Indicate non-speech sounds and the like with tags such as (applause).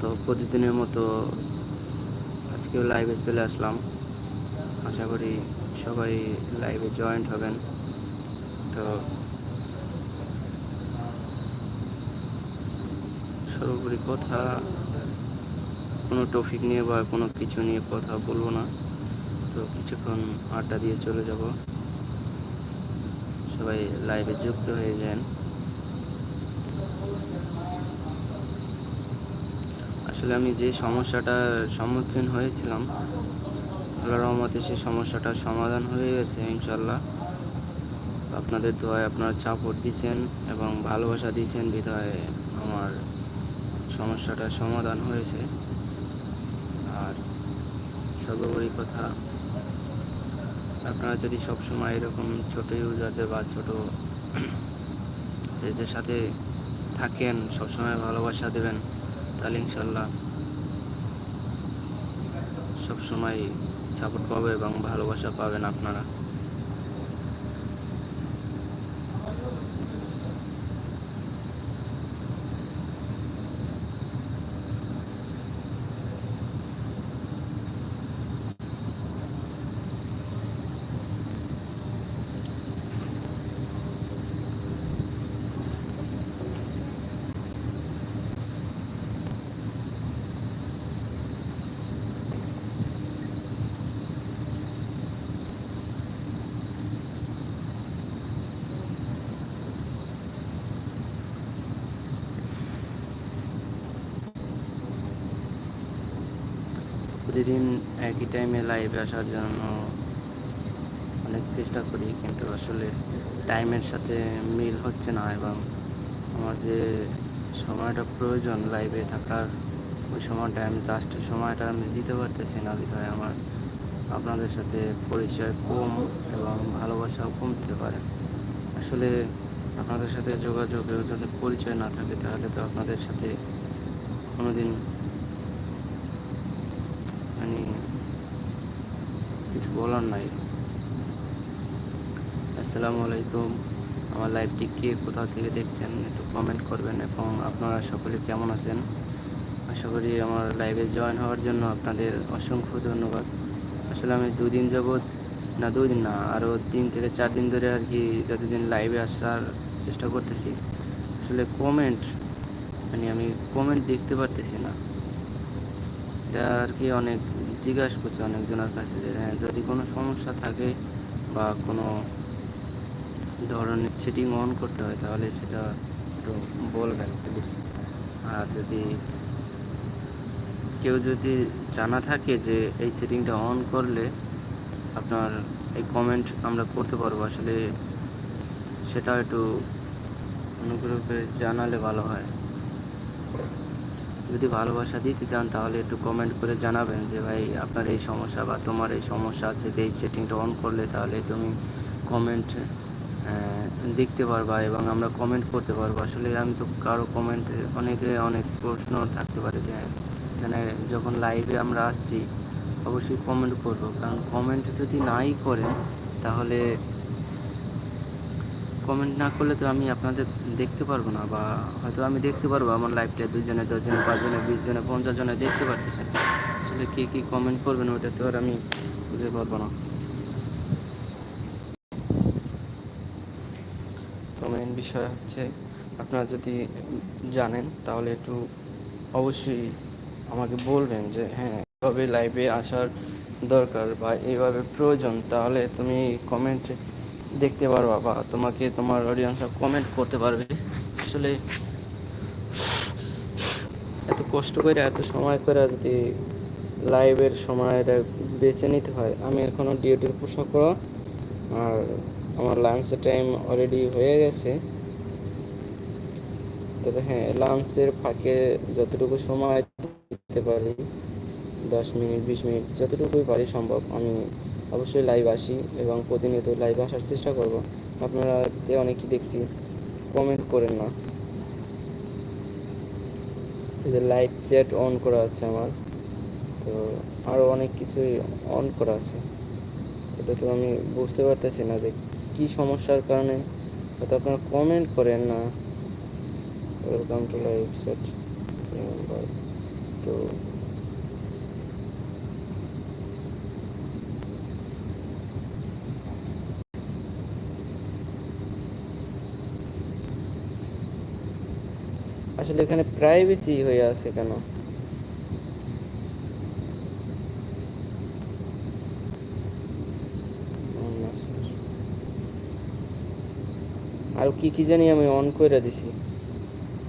তো প্রতিদিনের মতো আজকেও লাইভে চলে আসলাম। আশা করি সবাই লাইভে জয়েন্ট হবেন। তো সর্বোপরি কথা, কোনো টপিক নিয়ে বা কোনো কিছু নিয়ে কথা বলব না। তো কিছুক্ষণ আড্ডা দিয়ে চলে যাব। সবাই লাইভে যুক্ত হয়ে যান। আসলে আমি যে সমস্যাটার সম্মুখীন হয়েছিলাম আল্লাহ রহমতে সেই সমস্যাটার সমাধান হয়ে গেছে ইনশাল্লাহ আপনাদের দোয়ায় আপনারা চাপড় দিচ্ছেন এবং ভালোবাসা দিচ্ছেন বিধায় আমার সমস্যাটার সমাধান হয়েছে। আর সর্বোপরি কথা, আপনারা যদি সবসময় এরকম ছোট ইউজারদের বা ছোট (clears throat) এদের সাথে থাকেন, সবসময় ভালোবাসা দেবেন তাহলে ইনশাল্লাহ সবসময় সাপোর্ট পাবে এবং ভালোবাসা পাবেন আপনারা। প্রতিদিন একই টাইমে লাইভে আসার জন্য অনেক চেষ্টা করি, কিন্তু আসলে টাইমের সাথে মিল হচ্ছে না এবং আমার যে সময়টা প্রয়োজন লাইভে থাকার, ওই সময়টা আমি জাস্ট সময়টা আমি দিতে পারতেছি না, বিধায় আমার আপনাদের সাথে পরিচয় কম এবং ভালোবাসাও কম দিতে পারে। আসলে আপনাদের সাথে যোগাযোগেও যদি পরিচয় না থাকে, তাহলে তো আপনাদের সাথে কোনোদিন মানে কিছু বলার নাই। আসসালামু আলাইকুম। আমার লাইভটি কে কোথা থেকে দেখছেন একটু কমেন্ট করবেন এবং আপনারা সকলে কেমন আছেন? আশা করি আমার লাইভে জয়েন হওয়ার জন্য আপনাদের অসংখ্য ধন্যবাদ। আসলে আমি দুদিন যাবৎ, না দুই দিন না আরও তিন থেকে চার দিন ধরে আর কি যতদিন লাইভে আসার চেষ্টা করতেছি, আসলে কমেন্ট মানে আমি কমেন্ট দেখতে পারতেছি না। এটা আর কি অনেক জিজ্ঞাসা করছি অনেকজনের কাছে যে হ্যাঁ যদি কোনো সমস্যা থাকে বা কোনো ধরনের সেটিং অন করতে হয়, তাহলে সেটা একটু বলবেন প্লিজ আর যদি কেউ যদি জানা থাকে যে এই সেটিংটা অন করলে আপনার এই কমেন্ট আমরা করতে পারব, আসলে সেটা একটু অনুগ্রহ করে জানালে ভালো হয়। যদি ভালোবাসা দিতে চান, তাহলে একটু কমেন্ট করে জানাবেন যে, ভাই, আপনার এই সমস্যা বা তোমার এই সমস্যা আছে এই সেটিংটা অন করলে তাহলে তুমি কমেন্ট দেখতে পারবা এবং আমরা কমেন্ট করতে পারব। আসলে আমি তো কারও কমেন্ট অনেকে অনেক প্রশ্ন থাকতে পারে যে, এখানে যখন লাইভে আমরা আসছি, অবশ্যই কমেন্ট করব। কারণ কমেন্ট যদি নাই করেন, তাহলে কমেন্ট না করলে তো আমি আপনাদের দেখতে পারব না বা হয়তো আমি দেখতে পারব, আমার লাইভটা দুজনে, দশজনে, পাঁচজনে বিশ জনে পঞ্চাশ জনে দেখতে পারতেছেন। আসলে কে কী কমেন্ট করবেন ওটা তো আর আমি বুঝতে পারব না। তো মেন বিষয় হচ্ছে, আপনারা যদি জানেন তাহলে একটু অবশ্যই আমাকে বলবেন যে হ্যাঁ এভাবে লাইভে আসার দরকার বা এইভাবে প্রয়োজন, তাহলে তুমি কমেন্ট দেখতে পারবা বা তোমাকে তোমার অডিয়েন্সরা কমেন্ট করতে পারবে। আসলে এত কষ্ট করে, এত সময় করে যদি লাইভের সময়টা বেছে নিতে হয়, আমি এখনও ডিউটির পোশাক করা আর আমার লাঞ্চের টাইম অলরেডি হয়ে গেছে। তবে হ্যাঁ লাঞ্চের ফাঁকে যতটুকু সময় দিতে পারি, দশ মিনিট, বিশ মিনিট, যতটুকুই পারি সম্ভব, আমি অবশ্যই লাইভ আসি এবং প্রতিনিয়ত লাইভ আসার চেষ্টা করব। আপনারা তে অনেকেই দেখছি কমেন্ট করেন না। এই যে লাইভ চ্যাট অন করা আছে আমার, তো আরও অনেক কিছুই অন করা আছে। এটা তো আমি বুঝতে পারতেছি না যে কি সমস্যার কারণে হয়তো আপনারা কমেন্ট করেন না। ওয়েলকাম টু লাইভ সেট তো আসলে এখানে প্রাইভেসি হয়ে আছে কেন? আর কি কি জানি আমি অন করে দিছি।